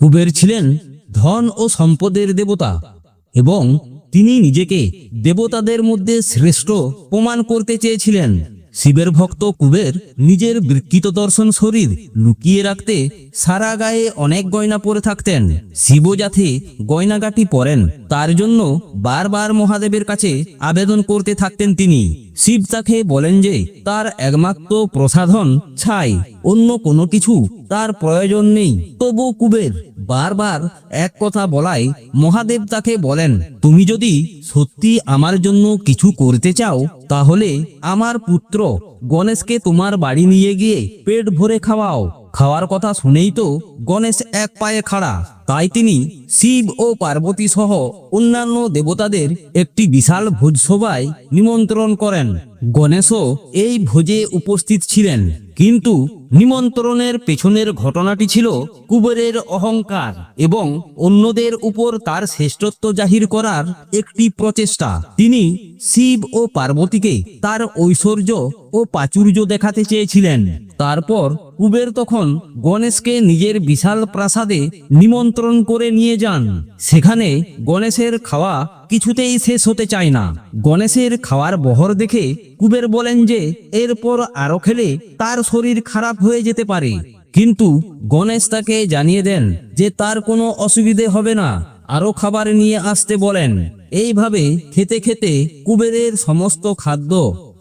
কুবের ছিলেন ধন ও সম্পদের দেবতা এবং তিনি নিজেকে দেবতাদের মধ্যে শ্রেষ্ঠ প্রমাণ করতে চেয়েছিলেন। শিবের ভক্ত কুবের নিজের বিকৃত দর্শন শরীর লুকিয়ে রাখতে সারা গায়ে অনেক গয়না পরে থাকতেন। শিব যাতে গয়নাগাটি পরেন, তার জন্য বারবার মহাদেবের কাছে আবেদন করতে থাকতেন তিনি। শিব তাকে বলেন যে, তার একমাত্র প্রসাধন ছাই, অন্য কোনো কিছু তার প্রয়োজন নেই। তবু কুবের বারবার এক কথা বলায় মহাদেব তাকে বলেন, তুমি যদি সত্যি আমার জন্য কিছু করতে চাও, তাহলে আমার পুত্র গণেশকে তোমার বাড়ি নিয়ে গিয়ে পেট ভরে খাওয়াও। খাওয়ার কথা শুনেই তো গণেশ এক পায়ে খাড়া। তাই তিনি শিব ও পার্বতী সহ অন্যান্য দেবতাদের একটি বিশাল ভোজসভায় নিমন্ত্রণ করেন। গণেশও এই ভোজে উপস্থিত ছিলেন। কিন্তু নিমন্ত্রণের পেছনের ঘটনাটি ছিল কুবেরের অহংকার এবং অন্যদের উপর তার শ্রেষ্ঠত্ব জাহির করার একটি প্রচেষ্টা। তিনি শিব ও পার্বতীকে তার ঐশ্বর্য ও প্রাচুর্য দেখাতে চেয়েছিলেন। তারপর কুবের তখন গণেশকে নিজের বিশাল প্রাসাদে নিমন্ত্রণ করে নিয়ে যান। সেখানে গণেশের খাওয়া কিছুতেই শেষ হতে চায় না। গণেশের খাওয়ার বহর দেখে কুবের বলেন যে, এরপর আরও খেলে তার শরীর খারাপ হয়ে যেতে পারে। কিন্তু গণেশ তাকে জানিয়ে দেন যে, তার কোনো অসুবিধে হবে না। আরও খাবার নিয়ে আসতে বলেন। এইভাবে খেতে খেতে কুবেরের সমস্ত খাদ্য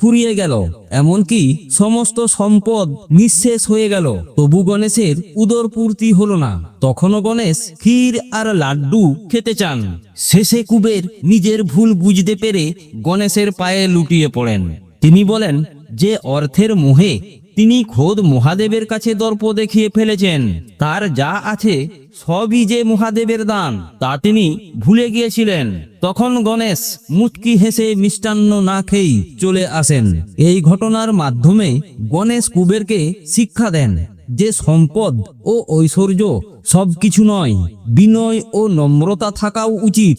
ফুরিয়ে গেল, এমনকি সমস্ত সম্পদ নিঃশেষ হয়ে গেল। তবু গণেশের উদর পূর্তি হলো না। তখনও গণেশ ক্ষীর আর লাড্ডু খেতে চান। শেষে কুবের নিজের ভুল বুঝতে পেরে গণেশের পায়ে লুটিয়ে পড়েন। তিনি বলেন, যে অর্থের মোহে তিনি খোদ মহাদেবের কাছে দর্প দেখিয়ে ফেলেছেন। তার যা আছে সবই যে মহাদেবের দান, তা তিনি ভুলে গিয়েছিলেন। তখন গণেশ মুচকি হেসে মিষ্টান্ন না খেয়েই চলে আসেন। এই ঘটনার মাধ্যমে গণেশ কুবেরকে শিক্ষা দেন যে সম্পদ ও ঐশ্বর্য সবকিছু নয়, বিনয় ও নম্রতা থাকাও উচিত।